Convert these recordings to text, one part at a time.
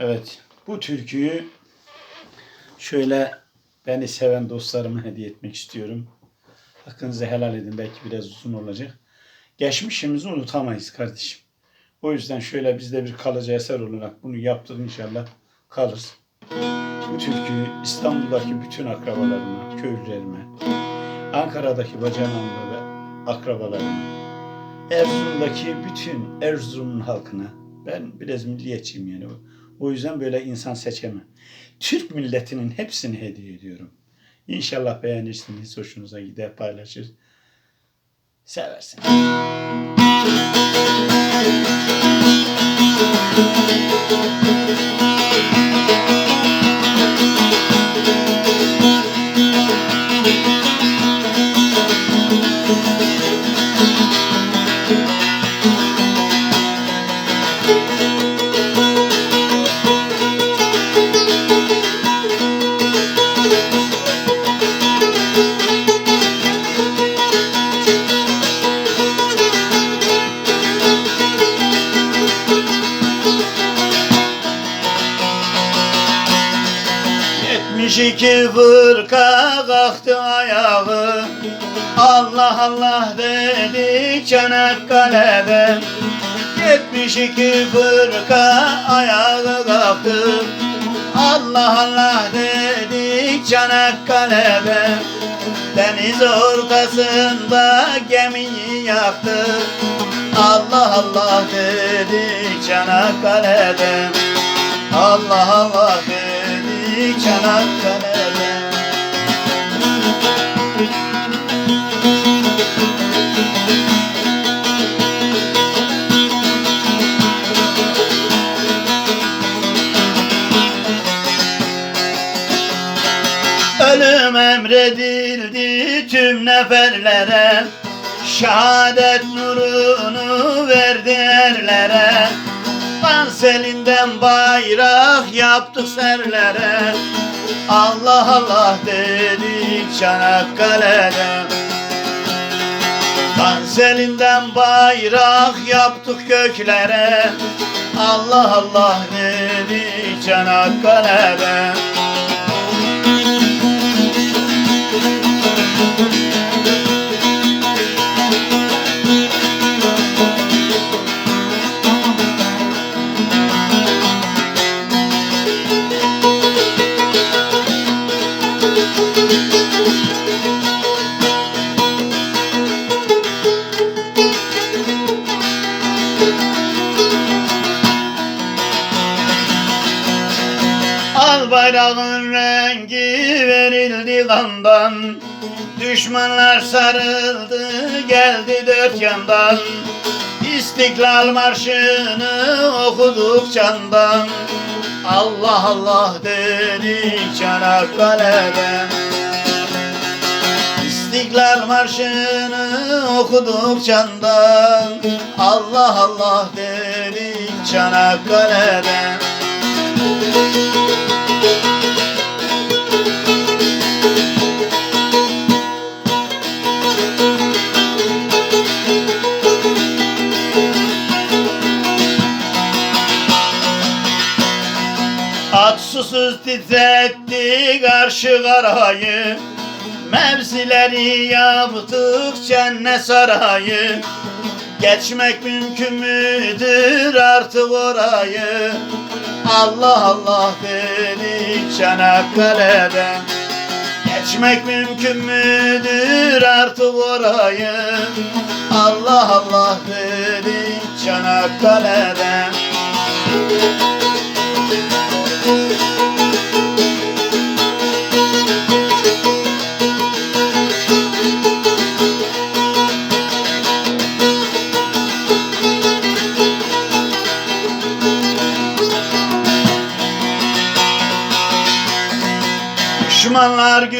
Evet, bu türküyü şöyle beni seven dostlarıma hediye etmek istiyorum. Hakkınızı helal edin. Belki biraz uzun olacak. Geçmişimizi unutamayız kardeşim. O yüzden şöyle bizde bir kalıcı eser olarak bunu yaptık inşallah kalır. Bu türküyü İstanbul'daki bütün akrabalarıma, köylülerime, Ankara'daki bacanamla ve akrabalarıma, Erzurum'daki bütün Erzurum'un halkına, ben biraz milliyetçiyim yani. O yüzden böyle insan seçemem. Türk milletinin hepsini hediye ediyorum. İnşallah beğenirsiniz, hoşunuza gider, paylaşır. Seversiniz. Yetmiş iki fırka kalktı ayağı. Allah Allah dedi Çanakkale'de Yetmiş iki fırka ayağı kalktı. Allah Allah dedik Çanakkale'de Deniz ortasında gemiyi yaktı. Allah Allah dedik Çanakkale'de Allah Allah dedik Çanakkale'de Ölüm emredildi tüm neferlere. Şehadet nurunu verdi erlere Dans elinden bayrak yaptık serlere. Allah Allah dedik Çanakkale'de. Dans elinden bayrak yaptık göklere. Allah Allah dedik Çanakkale'de bayrağın rengi verildi kandan Düşmanlar sarıldı geldi dört yandan. İstiklal marşını okuduk candan. Allah Allah dedik Çanakkale'de İstiklal marşını okuduk candan. Allah Allah dedik Çanakkale'de At susuz titretti karşı karayı. Mevzileri yaptık cennet sarayı. Geçmek mümkün müdür artık orayı? Allah Allah dedik Çanakkale'den Geçmek mümkün müdür artık orayı? Allah Allah dedik Çanakkale'den Düşmanlar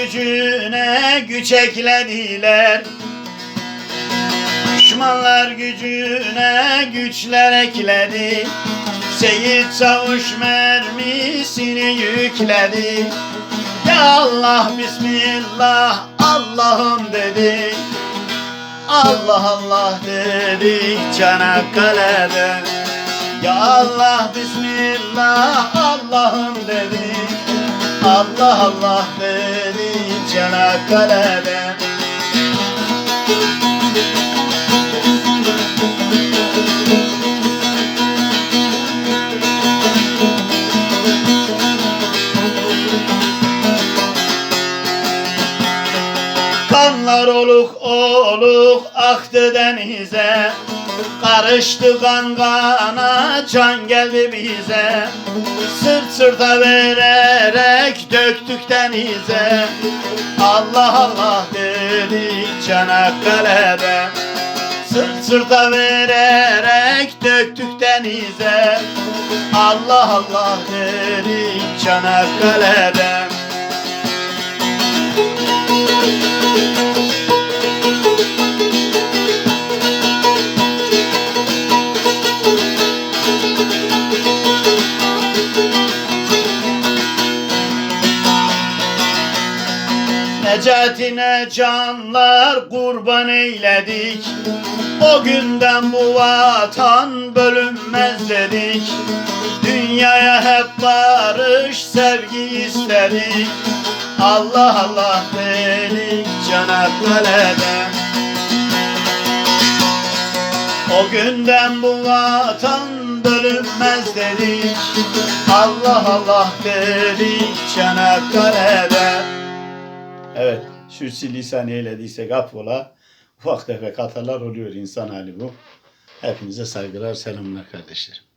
gücüne güç eklediler. Düşmanlar gücüne güçler ekledi. Seyit Çavuş mermisini yükledi. Ya Allah Bismillah Allah'ım dedi. Allah Allah dedik Çanakkale'de Ya Allah Bismillah Allah'ım dedik Allah Allah dedik Çanakkale'de Kanlar oluk oluk aktı denize Karıştı kan kana can geldi bize. Sırt sırta vererek döktük denize. Allah Allah dedik Çanakkale'de. Sırt sırta vererek döktük denize. Allah Allah dedik Çanakkale'de Canlar kurban eyledik. O günden bu vatan bölünmez dedik. Dünyaya hep barış sevgi istedik. Allah Allah dedik Çanakkale'de O günden bu vatan bölünmez dedik. Allah Allah dedik Çanakkale'de Evet, şu lisan eylediysek affola. Ufak tefek hatalar oluyor insan hali bu. Hepinize saygılar, selamlar kardeşlerim.